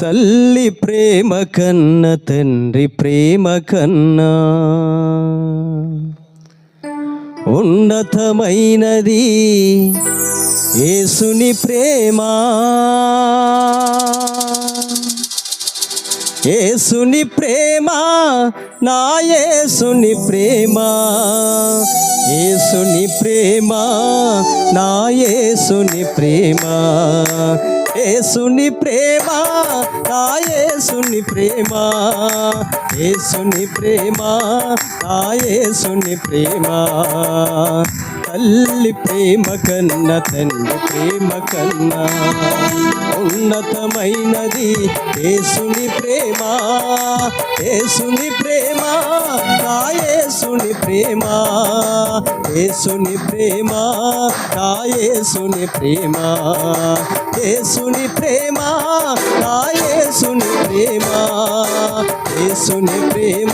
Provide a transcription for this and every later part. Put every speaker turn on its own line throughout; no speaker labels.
తల్లి ప్రేమ కన్న తండ్రి ప్రేమ కన్నా. ఉన్నతమైనది యేసుని ప్రేమ. యేసుని ప్రేమ నా యేసుని ప్రేమ. యేసుని ప్రేమ నా యేసుని ప్రేమ. యేసుని ప్రేమ నా యేసుని ప్రేమ యేసుని ప్రేమ నా యేసుని ప్రేమ. తల్లి ప్రేమ కన్న తండ్రి ప్రేమ కన్నా ఉన్నతమైనది యేసుని ప్రేమ యేసుని ప్రేమ కాయేసుని ప్రేమ యేసుని ప్రేమ కాయేసుని ప్రేమ యేసుని ప్రేమ కాయేసుని ప్రేమ యేసుని ప్రేమ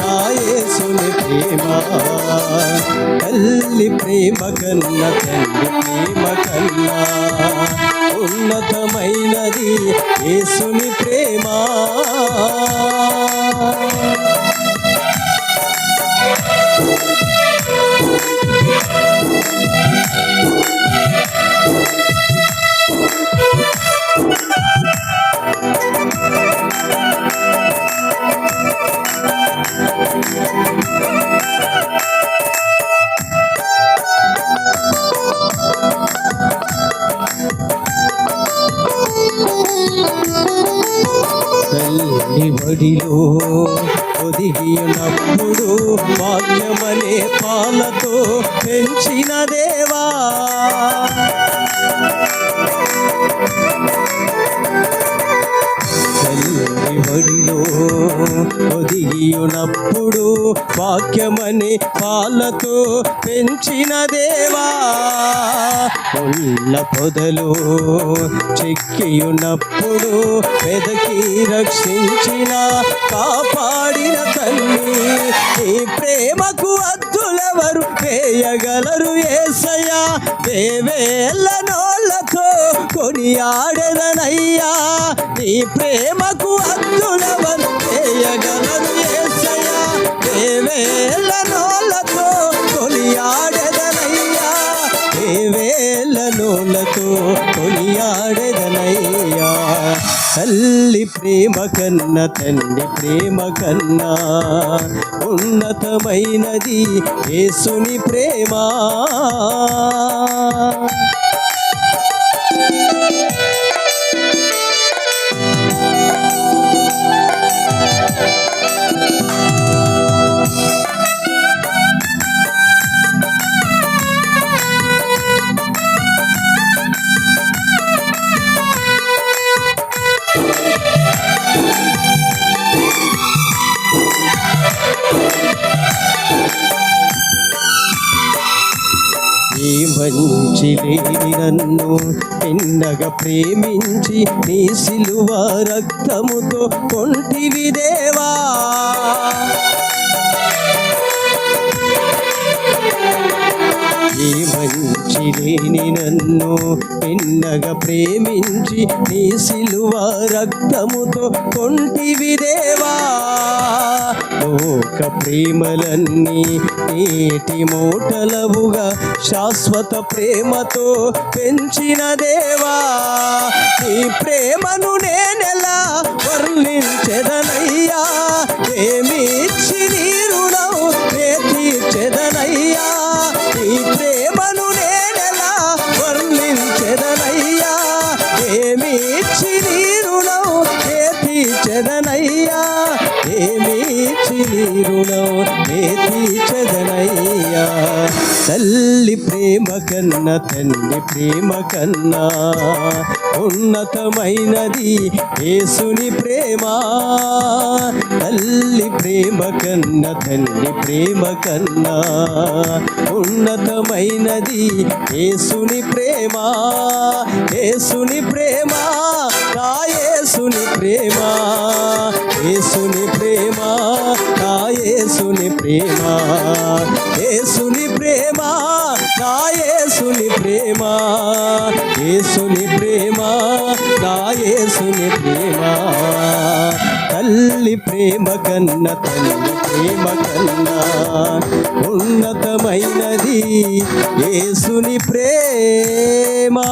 కాయేసుని ప్రేమ. తల్లి ప్రేమ కన్న తండ్రి ప్రేమ కన్నా ఉన్నతమైనది యేసుని ప్రేమ. తల్లి బడిలో ఒదిగినప్పుడు బాల్యమనే పాలతో పెంచిన దేవా. తల్లి బడిలో వాక్యమని పాలతో పెంచిన దేవా ఉల్ల పొదలు చెక్కియునప్పుడు వెదకి రక్షించిన కాపాడిన తల్లి ఈ ప్రేమకు అద్దులెవరు వేయగలరు ఏసయ్యా? దేవేళ్ళనో నోళ్ళతో కొనియాడెదనయ్యా నీ ప్రేమకు అద్దులెవరు వేయగలరు ఏసయ్యా. వేవేళ్ళ నోళ్ళతో కొనియాడెదనయ్యా. వేవేళ్ళ నోళ్ళతో కొనియాడెదనయ్యా. తల్లి ప్రేమ కన్న తండ్రి ప్రేమ కన్నా ఉన్నతమైనది యేసుని ప్రేమ. లేని నన్ను నిన్నగా ప్రేమించి నీ సిలువ రక్తముతో కొంటివి దేవా. లేని నన్ను నిన్నగా ప్రేమించి నీ సిలువ రక్తముతో కొంటివి దేవా. లోక ప్రేమలన్నీ నీటి మూటలవుగా శాశ్వత ప్రేమతో పెంచిన దేవా. నీ ప్రేమను నేనెలా వర్ణించెదనయ్యా? ప్రేమించి తీర్చెదనయ్యా ఏమి ఇచ్చి నీ రుణం నే తీర్చెదనయ్యా తల్లి ప్రేమ కన్నా తల్లి ప్రేమ కన్నా ఉన్నతమైనది యేసుని ప్రేమ. తల్లి ప్రేమ కన్నా తల్లి ప్రేమ కన్నా ఉన్నతమైనది యేసుని ప్రేమ. యేసుని ప్రేమ నా యేసుని ప్రేమ యేసుని ప్రేమ నా యేసుని ప్రేమ. యేసుని ప్రేమ నా యేసుని ప్రేమ. యేసుని ప్రేమ నా యేసుని ప్రేమ. తల్లి ప్రేమ కన్న తల్లి ప్రేమ కన్నా. ఉన్నతమైనది యేసుని ప్రేమా.